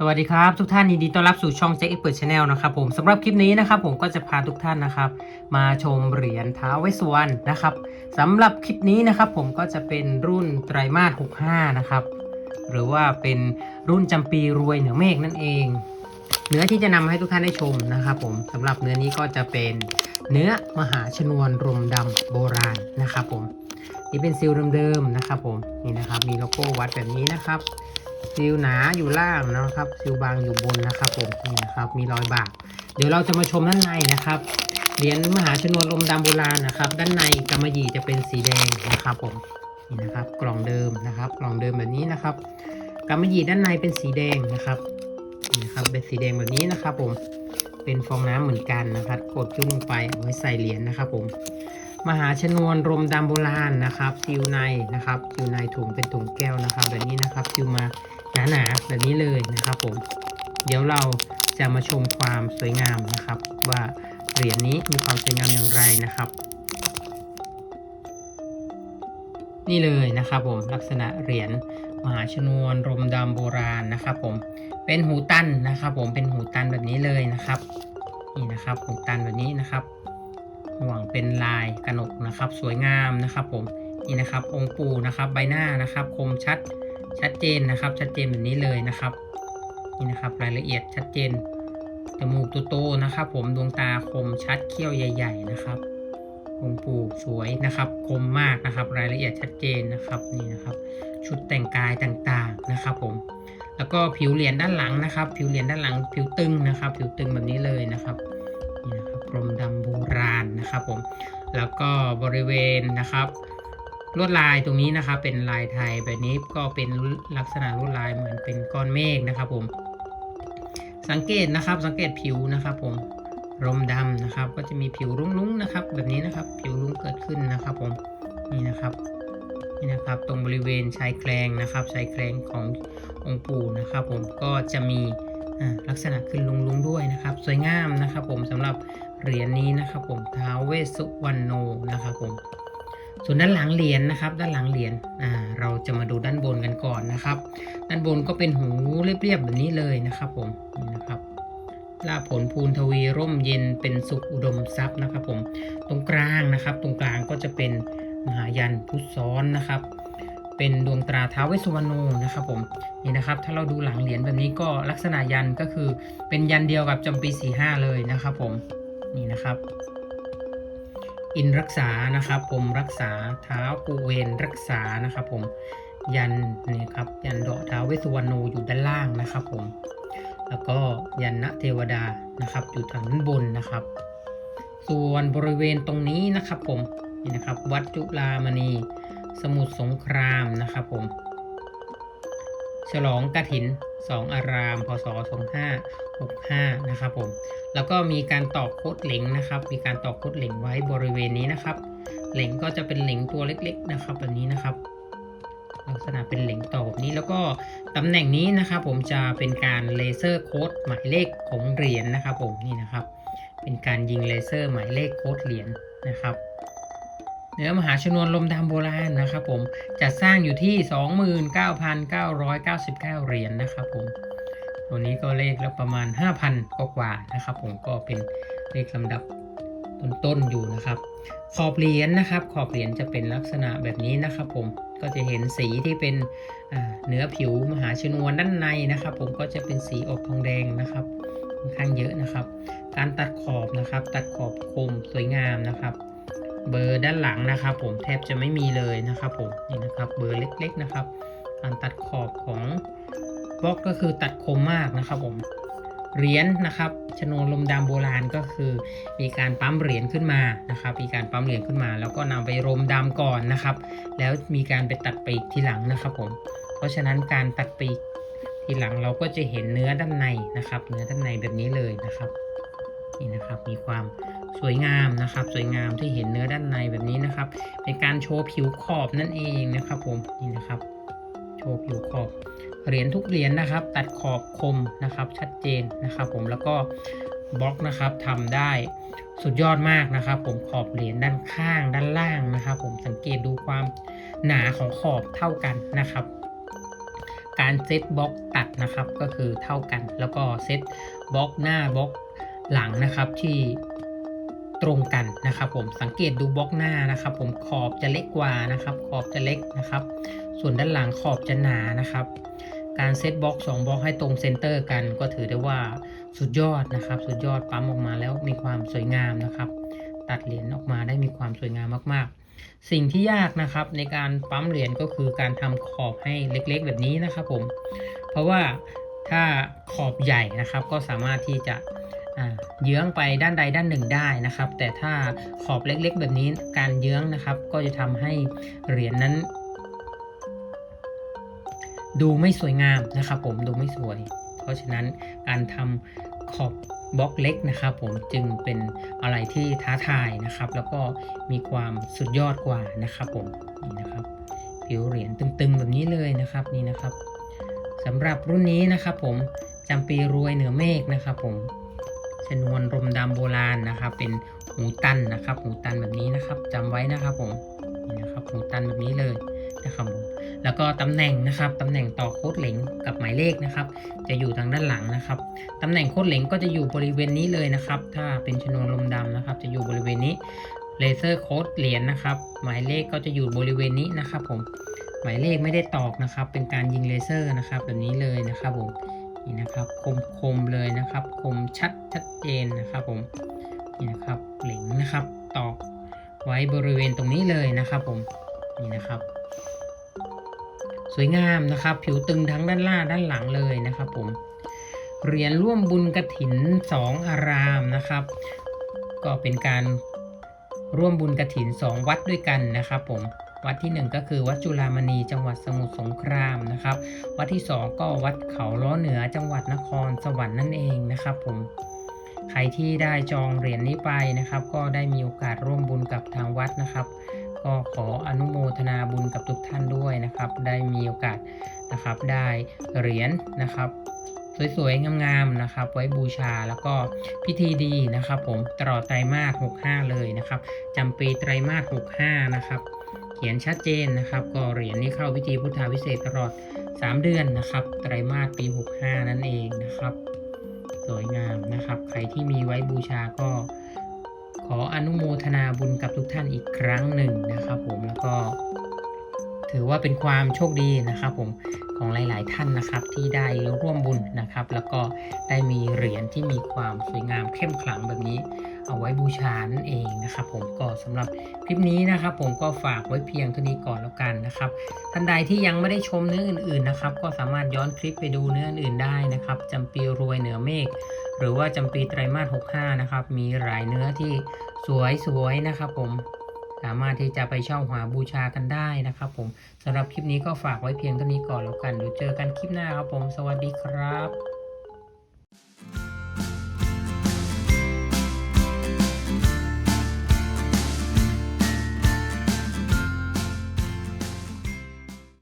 สวัสดีครับทุกท่านยินดีต้อนรับสู่ช่องแจ็คเอ็กเปิดชาแนลนะครับผมสำหรับคลิปนี้นะครับผมก็จะพาทุกท่านนะครับมาชมเหรียญท้าวเวสวรรณนะครับสำหรับคลิปนี้นะครับผมก็จะเป็นรุ่นไตรมาส65นะครับหรือว่าเป็นรุ่นจำปีรวยเหนือเมฆนั่นเอง เนื้อที่จะนำให้ทุกท่านได้ชมนะครับผมสำหรับเนื้อนี้ก็จะเป็นเนื้อมหาชนวนรมดำโบราณนะครับผมนี่เป็นซีลเดิมๆนะครับผมนี่นะครับมีโลโก้วัดแบบนี้นะครับ ซิลหนาอยู่ล่างนะครับซิลบางอยู่บนนะครับผมนี่นะครับ มีรอยบากเดี๋ยวเราจะมาชมด้านในนะครับเหรียญมหาชนวนลมดำโบราณนะครับ ด้านในกำมะหยี่จะเป็นสีแดงนะครับผมนี่นะครับ กล่องเดิมนะครับ กล่องเดิมแบบนี้นะครับกำมะหยี่ด้านในเป็นสีแดงนะครับนี่นะครับเป็นสีแดงแบบนี้นะครับ ผมเป็นฟองน้ำเหมือนกันนะครับ กดจุ่มลงไปเอาไว้ใส่เหรียญนะครับ ผม มหาชนวนรมดำโบราณนะครับซิลในนะครับซิลในถุงเป็นถุงแก้วนะครับ แบบนี้นะครับซิลมาหนาๆแบบนี้เลยนะครับผมเดี๋ยวเราจะมาชมความสวยงามนะครับ ว่าเหรียญนี้มีความสวยงามอย่างไรนะครับ นี่เลยนะครับผมลักษณะเหรียญมหาชนวนรมดำโบราณนะครับ ผมเป็นหูตันนะครับ ผมเป็นหูตันแบบนี้เลยนะครับ นี่นะครับหูตันแบบนี้นะครับ ห่วงเป็นลายกระหนกนะครับ สวยงามนะครับผมนี่นะครับองค์ปู่นะครับใบหน้านะครับ คมชัดชัดเจนนะครับ ชัดเจนแบบนี้เลยนะครับนี่นะครับรายละเอียดชัดเจนจมูกโตๆนะครับ ผมดวงตาคมชัดเขี้ยวใหญ่ ๆ นะครับองค์ปู่สวยนะครับ คมมากนะครับ รายละเอียดชัดเจนนะครับนี่นะครับ ชุดแต่งกายต่างๆนะครับ ผมแล้วก็ผิวเหรียญด้านหลังนะครับ ผิวเหรียญด้านหลัง ผิวตึงนะครับ ผิวตึงแบบนี้เลยนะครับนี่นะครับกรมดำโบรา นะครับผมแล้วก็บริเวณนะครับลวดลายตรงนี้นะครับเป็นลายไทยแบบนี้ก็เป็นลักษณะลวดลายเหมือนเป็นก้อนเมฆนะครับผมสังเกตนะครับสังเกตผิวนะครับผมรมดำนะครับ ก็จะมีผิวรุ้งๆนะครับ แบบนี้นะครับผิวรุ้งเกิดขึ้นนะครับผมนี่นะครับนี่นะครับตรงบริเวณชายแคลงนะครับชายแคลงขององค์ปู่นะครับ ผมก็จะมีลักษณะขึ้นลุงลุงๆด้วยนะครับ สวยงามนะครับ ผมสำหรับ เหรียญนี้นะครับผมท้าวเวสุวรรณโนนะครับผมส่วนด้านหลังเหรียญนะครับ ด้านหลังเหรียญอ่าเราจะมาดูด้านบนกันก่อนนะครับ ด้านบนก็เป็นหูเรียบๆแบบนี้เลยนะครับผมนี่นะครับลาผลภูนทวีร่มเย็นเป็นสุขอุดมทรัพย์นะครับผมตรงกลางนะครับ ตรงกลางก็จะเป็นมหายันพุทธซ้อนนะครับ เป็นดวงตราท้าวเวสสุวรรณโนนะครับผมนี่นะครับ ถ้าเราดูหลังเหรียญแบบนี้ก็ลักษณะยันก็คือเป็นยันเดียวกับจำปี 45 เลยนะครับผม นี่นะครับ อินรักษานะครับ ผมรักษาเท้ากูเวนรักษานะครับ ผมยันนี่ครับยันดอกท้าเวสุวรรณโนอยู่ด้านล่างนะครับ ผม แล้วก็ยันณเทวดานะครับ อยู่ทางด้านบนนะครับ ส่วนบริเวณตรงนี้นะครับ ผมนี่นะครับ วัดจุฬามณีสมุทรสงครามนะครับ ผม ฉลองกระถิน2อารามพศ 65 นะครับผม แล้วก็มีการตอกโคดเหล็งนะครับ มีการตอกโคดเหล็งไว้บริเวณนี้นะครับ เหล็งก็จะเป็นเหล็งตัวเล็กๆนะครับแบบนี้นะครับ ลักษณะเป็นเหล็งตอแบบนี้แล้วก็ตำแหน่งนี้นะครับผมจะเป็นการเลเซอร์โคดหมายเลขของเหรียญนะครับผมนี่นะครับ เป็นการยิงเลเซอร์หมายเลขโคดเหรียญนะครับเนื้อมหาชนวนลมดำโบราณนะครับผมจัดสร้างอยู่ที่ 29,999 เหรียญนะครับผม ตัวนี้ก็เลขและประมาณ 5,000กว่านะครับ ผมก็เป็นเลขลำดับต้นๆอยู่นะครับ ขอบเหรียญนะครับ ขอบเหรียญจะเป็นลักษณะแบบนี้นะครับ ผมก็จะเห็นสีที่เป็นเนื้อผิวมหาชนวนด้านในนะครับ ผมก็จะเป็นสีออกทองแดงนะครับค่อนข้างเยอะนะครับ การตัดขอบนะครับ ตัดขอบคมสวยงามนะครับ เบอร์ด้านหลังนะครับ ผมแทบจะไม่มีเลยนะครับ ผมนี่นะครับเบอร์เล็ก ๆนะครับ การตัดขอบของ บล็อกก็คือตัดคมมากนะครับผมเหรียญนะครับชนวนลมดำโบราณก็คือมีการปั๊มเหรียญขึ้นมานะครับ มีการปั๊มเหรียญขึ้นมา แล้วก็นำไปรมดำก่อนนะครับ แล้วมีการไปตัดปีกทีหลังนะครับผมเพราะฉะนั้นการตัดปีกทีหลังเราก็จะเห็นเนื้อด้านในนะครับ เนื้อด้านในแบบนี้เลยนะครับนี่นะครับมีความสวยงามนะครับ สวยงามที่เห็นเนื้อด้านในแบบนี้นะครับ เป็นการโชว์ผิวขอบนั่นเองนะครับผมนี่นะครับ โชว์ผิวขอบ เหรียญทุกเหรียญนะครับ ตัดขอบคมนะครับชัดเจนนะครับ ผมแล้วก็บล็อกนะครับทำได้สุดยอดมากนะครับ ผมขอบเหรียญด้านข้างด้านล่างนะครับ ผมสังเกตดูความหนาของขอบเท่ากันนะครับ การเซตบล็อกตัดนะครับก็คือเท่ากัน แล้วก็เซตบล็อกหน้าบล็อกหลังนะครับที่ตรงกันนะครับผมสังเกตดูบล็อกหน้านะครับ ผมขอบจะเล็กกว่านะครับ ขอบจะเล็กนะครับ ส่วนด้านหลังขอบจะหนานะครับ การเซตบล็อกสองบล็อกให้ตรงเซนเตอร์กัน ก็ถือได้ว่าสุดยอดนะครับ สุดยอดปั๊มออกมาแล้วมีความสวยงามนะครับ ตัดเหรียญออกมาได้มีความสวยงามมากๆ สิ่งที่ยากนะครับในการปั๊มเหรียญก็คือการทำขอบให้เล็กๆ แบบนี้นะครับผม เพราะว่าถ้าขอบใหญ่นะครับก็สามารถที่จะเยื้องไปด้านใดด้านหนึ่งได้นะครับ แต่ถ้าขอบเล็กๆ แบบนี้การเยื้องนะครับ ก็จะทำให้เหรียญนั้น ดูไม่สวยงามนะครับผมดูไม่สวย เพราะฉะนั้นการทำขอบบล็อกเล็กนะครับผมจึงเป็นอะไรที่ท้าทายนะครับ แล้วก็มีความสุดยอดกว่านะครับผมนี่นะครับผิวเหรียญตึงๆแบบนี้เลยนะครับนี่นะครับสำหรับรุ่นนี้นะครับผมจำปีรวยเหนือเมฆนะครับผมชนวนรมดำโบราณนะครับ เป็นหูตันนะครับ หูตันแบบนี้นะครับจำไว้นะครับผมนี่นะครับหูตันแบบนี้เลย นะครับผมแล้วก็ตำแหน่งนะครับตำแหน่งต่อโค้ดเหล็งกับหมายเลขนะครับ จะอยู่ทางด้านหลังนะครับตำแหน่งโค้ดเหล็งก็จะอยู่บริเวณนี้เลยนะครับ ถ้าเป็นชนวนลมดำนะครับ จะอยู่บริเวณนี้เลเซอร์โค้ดเหรียญนะครับ หมายเลขก็จะอยู่บริเวณนี้นะครับ ผมหมายเลขไม่ได้ตอกนะครับ เป็นการยิงเลเซอร์นะครับ แบบนี้เลยนะครับผมนี่นะครับคมคมเลยนะครับ คมชัดชัดเจนนะครับ ผมนี่นะครับเหล็งนะครับ ตอกไว้บริเวณตรงนี้เลยนะครับ ผมนี่นะครับ สวยงามนะครับ ผิวตึงทั้งด้านล่างด้านหลังเลยนะครับผมเหรียญร่วมบุญกระถินสองอารามนะครับ ก็เป็นการร่วมบุญกระถินสองวัดด้วยกันนะครับผมวัดที่ 1 ก็คือวัดจุฬามณีจังหวัดสมุทรสงครามนะครับ วัดที่ 2 ก็วัดเขาล้อเหนือจังหวัดนครสวรรค์นั่นเองนะครับผมใครที่ได้จองเหรียญนี้ไปนะครับ ก็ได้มีโอกาสร่วมบุญกับทางวัดนะครับ ก็ขออนุโมทนาบุญกับทุกท่านด้วยนะครับ ได้มีโอกาสนะครับ ได้เหรียญนะครับ สวยๆ งามๆนะครับ ไว้บูชาแล้วก็พิธีดีนะครับ ผมตลอดไตรมาส65 เลยนะครับจำปีไตรมาส65 นะครับเขียนชัดเจนนะครับ ก็เหรียญนี้เข้าพิธีพุทธาพิเศษตลอด 3 เดือนนะครับ ไตรมาสปี 65 นั่นเองนะครับ สวยงามนะครับ ใครที่มีไว้บูชาก็ ขออนุโมทนาบุญกับทุกท่านอีกครั้งหนึ่งนะครับผมแล้วก็ถือว่าเป็นความโชคดีนะครับผมของหลาย ๆ ท่านนะครับที่ได้ร่วมบุญนะครับ แล้วก็ได้มีเหรียญที่มีความสวยงามเข้มขลังแบบนี้ เอาไว้บูชานั่นเองนะครับ ผมก็สำหรับคลิปนี้นะครับ ผมก็ฝากไว้เพียงเท่านี้ก่อนแล้วกันนะครับท่านใดที่ยังไม่ได้ชมเนื้ออื่นๆนะครับ ก็สามารถย้อนคลิปไปดูเนื้ออื่นได้นะครับจำปีรวยเหนือเมฆหรือว่าจำปีไตรมาส65นะครับมีหลายเนื้อที่สวยๆนะครับ ผมสามารถที่จะไปเช่าหาบูชากันได้นะครับผมสำหรับคลิปนี้ก็ฝากไว้เพียงเท่านี้ก่อนแล้วกันเดี๋ยวเจอกันคลิปหน้าครับผม สวัสดีครับ